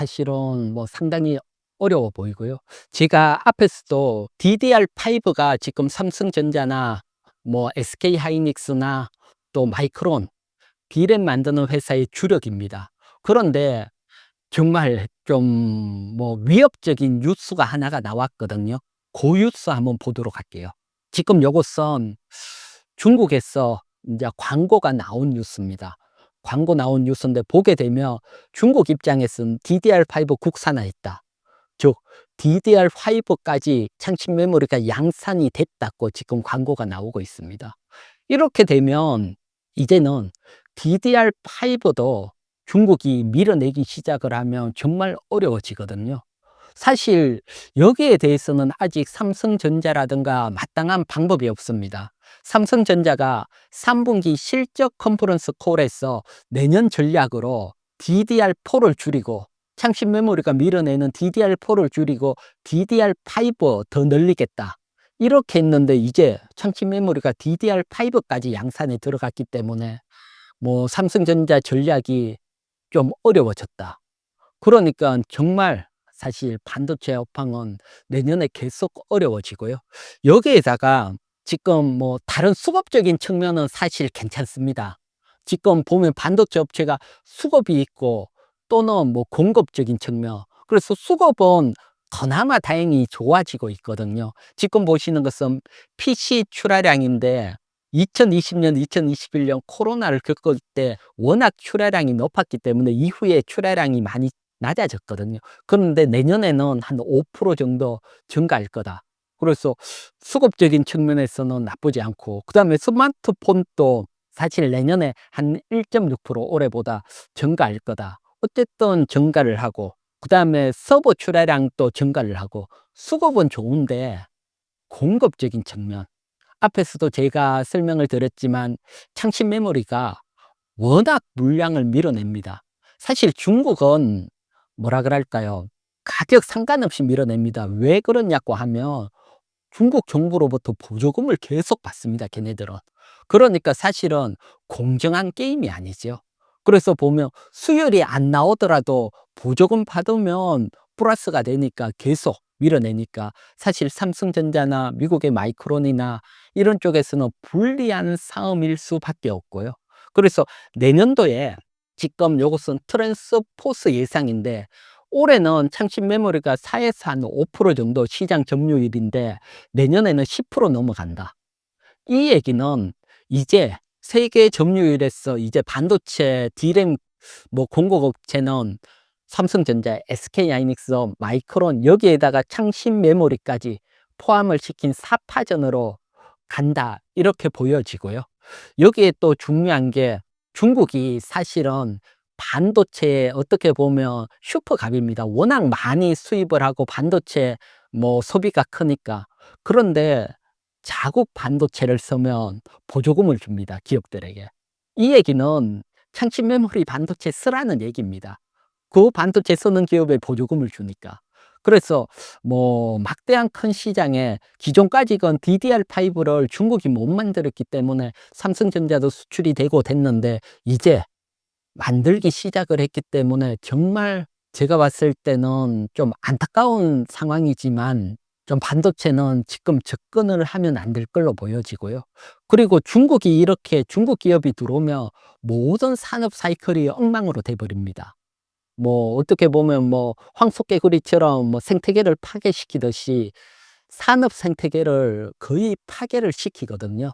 사실은 뭐 상당히 어려워 보이고요. 제가 앞에서도 DDR5가 지금 삼성전자나 뭐 SK 하이닉스나 또 마이크론 D램 만드는 회사의 주력입니다. 그런데 정말 좀 뭐 위협적인 뉴스가 하나가 나왔거든요. 그 뉴스 한번 보도록 할게요. 지금 요것은 중국에서 이제 광고가 나온 뉴스입니다. 광고 나온 뉴스인데 보게 되면 중국 입장에서는 DDR5 국산화했다. 즉 DDR5까지 창신 메모리가 양산이 됐다고 지금 광고가 나오고 있습니다. 이렇게 되면 이제는 DDR5도 중국이 밀어내기 시작을 하면 정말 어려워지거든요. 사실 여기에 대해서는 아직 삼성전자라든가 마땅한 방법이 없습니다. 삼성전자가 3분기 실적 컨퍼런스 콜에서 내년 전략으로 DDR4를 줄이고 창신 메모리가 밀어내는 DDR4를 줄이고 DDR5 더 늘리겠다. 이렇게 했는데 이제 창신 메모리가 DDR5까지 양산에 들어갔기 때문에 뭐 삼성전자 전략이 좀 어려워졌다. 그러니까 정말 사실 반도체 업황은 내년에 계속 어려워지고요. 여기에다가 지금 뭐 다른 수급적인 측면은 사실 괜찮습니다. 지금 보면 반도체 업체가 수급이 있고 또는 뭐 공급적인 측면. 그래서 수급은 그나마 다행히 좋아지고 있거든요. 지금 보시는 것은 PC 출하량인데 2020년, 2021년 코로나를 겪을 때 워낙 출하량이 높았기 때문에 이후에 출하량이 많이 낮아졌거든요. 그런데 내년에는 한 5% 정도 증가할 거다. 그래서 수급적인 측면에서는 나쁘지 않고, 그 다음에 스마트폰도 사실 내년에 한 1.6% 올해보다 증가할 거다. 어쨌든 증가를 하고, 그 다음에 서버 출하량도 증가를 하고, 수급은 좋은데 공급적인 측면. 앞에서도 제가 설명을 드렸지만 창신 메모리가 워낙 물량을 밀어냅니다. 사실 중국은 뭐라 그럴까요? 가격 상관없이 밀어냅니다. 왜 그러냐고 하면 중국 정부로부터 보조금을 계속 받습니다. 걔네들은. 그러니까 사실은 공정한 게임이 아니죠. 그래서 보면 수율이 안 나오더라도 보조금 받으면 플러스가 되니까 계속 밀어내니까 사실 삼성전자나 미국의 마이크론이나 이런 쪽에서는 불리한 싸움일 수밖에 없고요. 그래서 내년도에 지금 요것은 트랜스포스 예상인데 올해는 창신 메모리가 4에서 한 5% 정도 시장 점유율인데 내년에는 10% 넘어간다. 이 얘기는 이제 세계 점유율에서 이제 반도체 D램 뭐 공급업체는 삼성전자, SK하이닉스, 마이크론 여기에다가 창신 메모리까지 포함을 시킨 4파전으로 간다 이렇게 보여지고요. 여기에 또 중요한 게 중국이 사실은 반도체에 어떻게 보면 슈퍼갑입니다. 워낙 많이 수입을 하고 반도체 뭐 소비가 크니까. 그런데 자국 반도체를 쓰면 보조금을 줍니다. 기업들에게. 이 얘기는 창신 메모리 반도체 쓰라는 얘기입니다. 그 반도체 쓰는 기업에 보조금을 주니까. 그래서 뭐 막대한 큰 시장에 기존까지건 DDR5를 중국이 못 만들었기 때문에 삼성전자도 수출이 되고 됐는데 이제 만들기 시작을 했기 때문에 정말 제가 봤을 때는 좀 안타까운 상황이지만 좀 반도체는 지금 접근을 하면 안 될 걸로 보여지고요. 그리고 중국이 이렇게 중국 기업이 들어오면 모든 산업 사이클이 엉망으로 돼버립니다. 뭐 어떻게 보면 뭐 황소개구리처럼 뭐 생태계를 파괴시키듯이 산업 생태계를 거의 파괴를 시키거든요.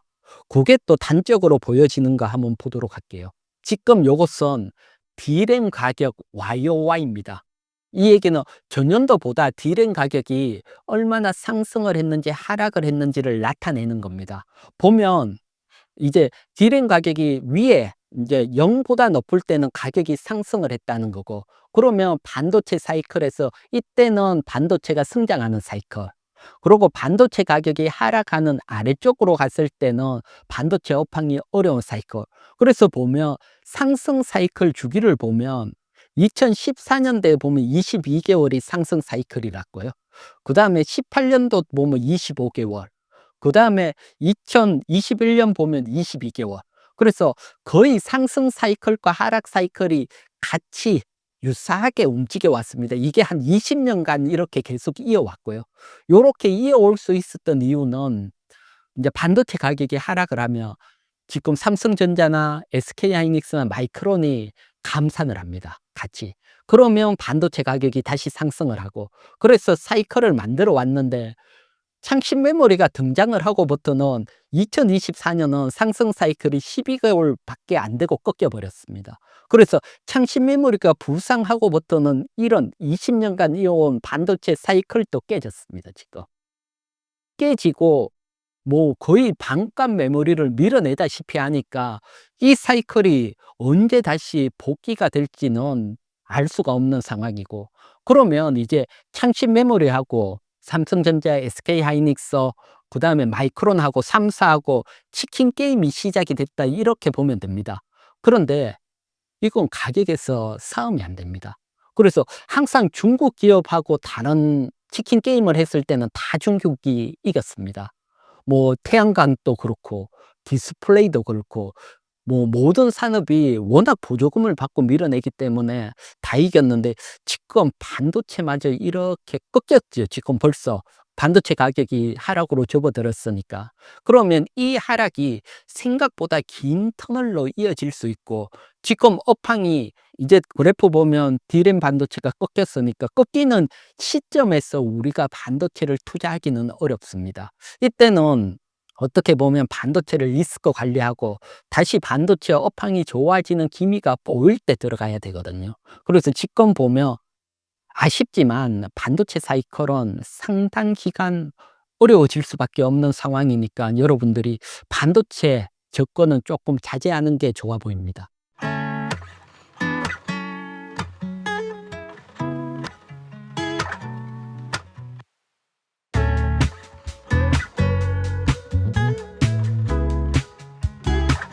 그게 또 단적으로 보여지는가 한번 보도록 할게요. 지금 요것은 D램 가격 YOY입니다. 이 얘기는 전년도보다 D램 가격이 얼마나 상승을 했는지 하락을 했는지를 나타내는 겁니다. 보면 이제 D램 가격이 위에 이제 0보다 높을 때는 가격이 상승을 했다는 거고 그러면 반도체 사이클에서 이때는 반도체가 성장하는 사이클 그리고 반도체 가격이 하락하는 아래쪽으로 갔을 때는 반도체 업황이 어려운 사이클. 그래서 보면 상승 사이클 주기를 보면 2014년대에 보면 22개월이 상승 사이클이라고요. 그 다음에 18년도 보면 25개월. 그 다음에 2021년 보면 22개월. 그래서 거의 상승 사이클과 하락 사이클이 같이 유사하게 움직여 왔습니다. 이게 한 20년간 이렇게 계속 이어왔고요. 요렇게 이어올 수 있었던 이유는 이제 반도체 가격이 하락을 하면 지금 삼성전자나 SK하이닉스나 마이크론이 감산을 합니다. 같이. 그러면 반도체 가격이 다시 상승을 하고 그래서 사이클을 만들어 왔는데 창신 메모리가 등장을 하고부터는 2024년은 상승 사이클이 12개월밖에 안 되고 꺾여 버렸습니다. 그래서 창신 메모리가 부상하고부터는 이런 20년간 이어온 반도체 사이클도 깨졌습니다. 지금 깨지고 뭐 거의 반값 메모리를 밀어내다시피 하니까 이 사이클이 언제 다시 복귀가 될지는 알 수가 없는 상황이고 그러면 이제 창신 메모리하고 삼성전자, SK하이닉스, 그 다음에 마이크론하고 삼사하고 치킨 게임이 시작이 됐다 이렇게 보면 됩니다. 그런데 이건 가격에서 싸움이 안 됩니다. 그래서 항상 중국 기업하고 다른 치킨 게임을 했을 때는 다 중국이 이겼습니다. 뭐 태양광도 그렇고 디스플레이도 그렇고 뭐 모든 산업이 워낙 보조금을 받고 밀어내기 때문에 다 이겼는데 지금 반도체마저 이렇게 꺾였죠. 지금 벌써 반도체 가격이 하락으로 접어들었으니까. 그러면 이 하락이 생각보다 긴 터널로 이어질 수 있고 지금 업황이 이제 그래프 보면 D램 반도체가 꺾였으니까 꺾이는 시점에서 우리가 반도체를 투자하기는 어렵습니다. 이때는 어떻게 보면 반도체를 리스크 관리하고 다시 반도체 업황이 좋아지는 기미가 보일 때 들어가야 되거든요. 그래서 지금 보면 아쉽지만 반도체 사이클은 상당 기간 어려워질 수밖에 없는 상황이니까 여러분들이 반도체 접근은 조금 자제하는 게 좋아 보입니다.